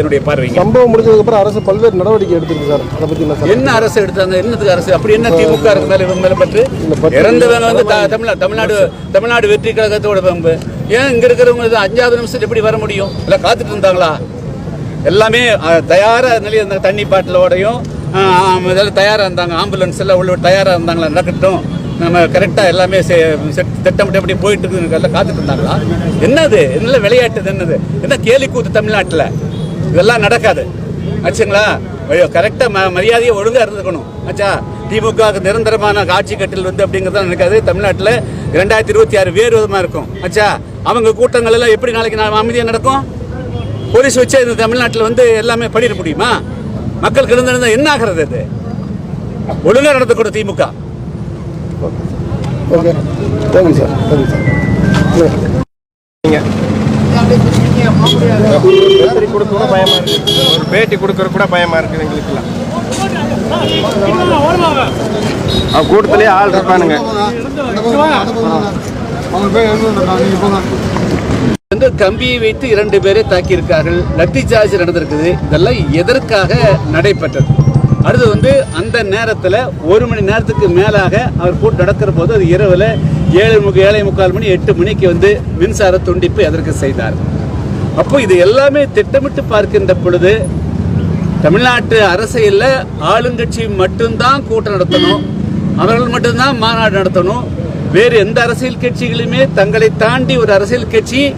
சம்பவம் முடிஞ்சதுக்கு அப்புறம் அரசு பல்வேறு நடவடிக்கை எடுத்திருக்கு சார். அதை பத்தி என்ன என்ன அரசு எடுத்தாங்க என்னத்துக்கு அரசு? அப்படி என்ன திமுக இருக்கு மேல இவங்க மேல பற்று? இறந்தவங்க வந்து தமிழ்நாடு தமிழ்நாடு தமிழ்நாடு வெற்றி கழகத்தோட பங்கு ஏன் இங்க இருக்கிறவங்க அஞ்சாவது நிமிஷத்துல எப்படி வர முடியும்? இல்ல காத்துட்டு இருந்தாங்களா? எல்லாமே தயாரா நிலையில் இருந்த தண்ணி பாட்டிலோடையும் இதெல்லாம் தயாரா இருந்தாங்க. ஆம்புலன்ஸ் எல்லாம் உள்ள தயாரா இருந்தாங்களா? நடக்கட்டும். நம்ம கரெக்டா எல்லாமே திட்டமிட்டு எப்படி போயிட்டு இருக்கு எல்லாம் காத்துட்டு இருந்தாங்களா? என்னது? என்ன விளையாட்டு என்னது? என்ன கேலி கூத்து தமிழ்நாட்டுல? இதெல்லாம் நடக்காது. ஆச்சுங்களா? ஐயோ கரெக்டாக ம மரியாதையை ஒழுங்காக இருந்துக்கணும். ஆச்சா? திமுக நிரந்தரமான ஆட்சி கட்டில் வந்து அப்படிங்கிறது நினைக்காது தமிழ்நாட்டில் ரெண்டாயிரத்தி இருபத்தி ஆறு வேறு விதமாக இருக்கும். ஆச்சா? அவங்க கூட்டங்கள் எல்லாம் எப்படி நாளைக்கு நான் அமைதியாக நடக்கும்? போலீஸ் வச்சு இந்த தமிழ்நாட்டில் வந்து எல்லாமே பண்ணிட முடியுமா? மக்கள் கிடந்திருந்தா என்ன ஆகிறது அது? ஒழுங்காக நடந்துக்கணும் DMK. Okay. Okay sir. Okay sir பேட்டி கொடுக்கணும் பயமா இருக்கு ஒரு பேட்டி கொடுக்கற கூட பயமா இருக்குது எங்களுக்குலாம் அவன் கூட்டத்திலே ஆள் இருப்பானுங்க. வந்து கம்பியை வைத்து இரண்டு பேரை தாக்கியிருக்கார்கள். லத்தி சார்ஜ் நடந்திருக்குது. இதெல்லாம் எதற்காக நடைபெற்றது? அடுத்து வந்து அந்த நேரத்தில் ஒரு மணி நேரத்துக்கு மேலாக அவர் கூட்டு நடக்கிற போது அது இரவில் ஏழு முக ஏழை முக்கால் மணி எட்டு மணிக்கு வந்து மின்சார துண்டிப்பு எதற்கு செய்தார். அப்போ இது எல்லாமே திட்டமிட்டு பார்க்கின்ற பொழுது தமிழ்நாட்டு அரசியலில் ஆளுங்கட்சி மட்டும்தான் கூட்டம் நடத்தணும். அவர்கள் மட்டும்தான் மாநாடு நடத்தணும். வேறு எந்த அரசியல் கட்சிகளுமே தங்களை தாண்டி ஒரு அரசியல் கட்சி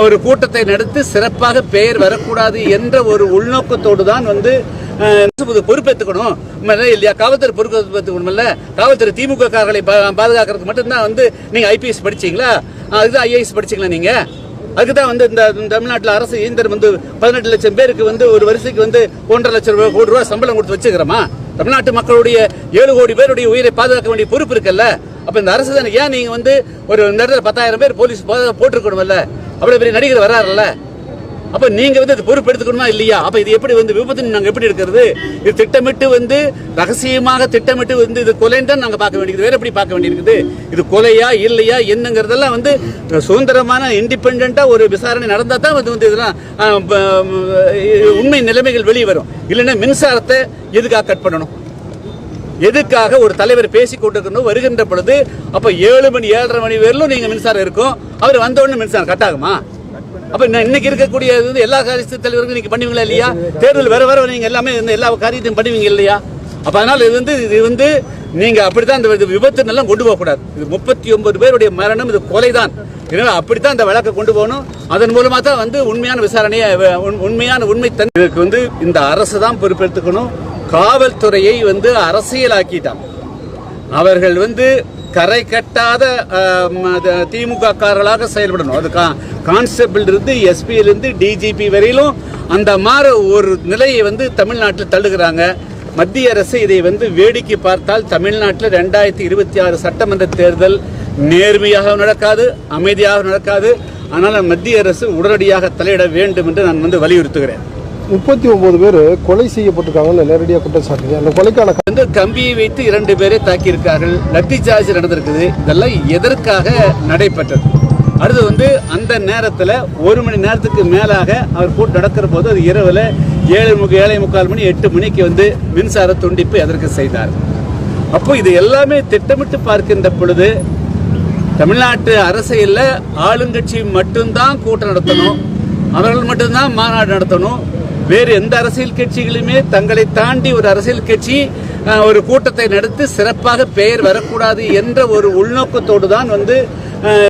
ஒரு கூட்டத்தை நடத்தி சிறப்பாக பெயர் வரக்கூடாது என்ற ஒரு உள்நோக்கத்தோடு தான் வந்து பொறுப்பேற்றுக்கணும் இல்லையா? காவல்துறை பொறுப்பேற்றுக்கணும் இல்ல காவல்துறை திமுக காரர்களை பா- பாதுகாக்கிறதுக்கு மட்டும்தான் வந்து நீங்க ஐபிஎஸ் படிச்சீங்களா? அதுதான் ஐஏஎஸ் படிச்சீங்களா நீங்க? அதுக்கு தான் வந்து இந்த தமிழ்நாட்டில் அரசு இயந்திரம் வந்து பதினெட்டு லட்சம் பேருக்கு வந்து ஒரு வரிசைக்கு வந்து ஒன்றரை லட்சம் ரூபாய் கோடி ரூபாய் சம்பளம் கொடுத்து வச்சுக்கிறோமா? தமிழ்நாட்டு மக்களுடைய ஏழு கோடி பேருடைய உயிரை பாதுகாக்க வேண்டிய பொறுப்பு இருக்குல்ல? அப்ப இந்த அரசு தானே ஏன் நீங்க வந்து ஒரு நேரத்தில் பத்தாயிரம் பேர் போலீஸ் போட்டிருக்கணும்ல? அவ்வளவு பெரிய நடிகர் வராருல்ல? அப்ப நீங்க வந்து இது பொறுப்பு எடுத்துக்கணுமா இல்லையா? அப்ப இது எப்படி வந்து விபத்து நாங்க எப்படி இருக்கிறது இது திட்டமிட்டு வந்து ரகசியமாக திட்டமிட்டு வந்து இது கொலைன்னு தான் நாங்க பார்க்க வேண்டியது. வேற எப்படி பார்க்க வேண்டியிருக்குது? இது கொலையா இல்லையா என்னங்கிறதெல்லாம் வந்து சுதந்திரமான இண்டிபெண்டா ஒரு விசாரணை நடந்தா தான் வந்து வந்து இதெல்லாம் உண்மை நிலைமைகள் வெளியே வரும். இல்லைன்னா மின்சாரத்தை எதுக்காக கட் பண்ணணும்? எதுக்காக ஒரு தலைவர் பேசி கொண்டிருக்கணும்? வருகின்ற பொழுது அப்ப ஏழு மணி ஏழரை மணி வரையிலும் நீங்க மின்சாரம் இருக்கும். அவர் வந்த உடனே மின்சாரம் கட் ஆகுமா அப்ப இன்னைக்கு இருக்கக்கூடிய இது வந்து எல்லா கட்சி தலைவர்களும் நீங்க பண்ணுவீங்களா இல்லையா? தேர்தல் வர வர நீங்க எல்லாமே எல்லா காரியத்தையும் பண்ணுவீங்க இல்லையா? அப்ப அதனால இது வந்து இது வந்து நீங்க அப்படித்தான் இந்த விபத்து நல்லா கொண்டு போக கூடாது. இது முப்பத்தி ஒன்பது பேருடைய மரணம் இது கொலைதான். இதனால அப்படித்தான் இந்த வழக்கை கொண்டு போகணும். அதன் மூலமா தான் வந்து உண்மையான விசாரணையை உண்மையான உண்மை தன் இதுக்கு வந்து இந்த அரசு தான் பொறுப்பெடுத்துக்கணும் காவல்துறையை வந்து அரசியலாக்கிட்டான். அவர்கள் வந்து கரை கட்டாத திமுக காரர்களாக செயல்படணும். அது கான்ஸ்டபிள் இருந்து எஸ்பியிலிருந்து டிஜிபி வரையிலும் அந்த மாதிரி ஒரு நிலையை வந்து தமிழ்நாட்டில் தள்ளுகிறாங்க. மத்திய அரசு இதை வந்து வேடிக்கை பார்த்தால் தமிழ்நாட்டில் ரெண்டாயிரத்தி இருபத்தி ஆறு சட்டமன்ற தேர்தல் நேர்மையாக நடக்காது அமைதியாக நடக்காது. ஆனால் மத்திய அரசு உடனடியாக தலையிட வேண்டும் என்று நான் வந்து வலியுறுத்துகிறேன். முப்பத்தி ஒன்பது பேர் கொலை செய்யப்பட்டிருக்காங்கன்னு நேரடியாக குற்றம் சாட்டுங்க அந்த கொலைக்கான வந்து கம்பியை வைத்து இரண்டு பேரை தாக்கியிருக்கார்கள் லத்தி சார்ஜ் நடந்திருக்குது. இதெல்லாம் எதற்காக நடைபெற்றது? அடுத்து வந்து அந்த நேரத்தில் ஒரு மணி நேரத்துக்கு மேலாக அவர் கூட்டு நடக்கிற போது அது இரவில் ஏழு முக ஏழை முக்கால் மணி எட்டு மணிக்கு வந்து மின்சார துண்டிப்பு எதற்கு செய்தார்? அப்போ இது எல்லாமே திட்டமிட்டு பார்க்கின்ற பொழுது தமிழ்நாட்டு அரசியலில் ஆளுங்கட்சி மட்டும்தான் கூட்டம் நடத்தணும். அவர்கள் மட்டும்தான் மாநாடு நடத்தணும். வேறு எந்த அரசியல் கட்சிகளுமே தங்களை தாண்டி ஒரு அரசியல் கட்சி ஒரு கூட்டத்தை நடத்தி சிறப்பாக பெயர் வரக்கூடாது என்ற ஒரு உள்நோக்கத்தோடு தான் வந்து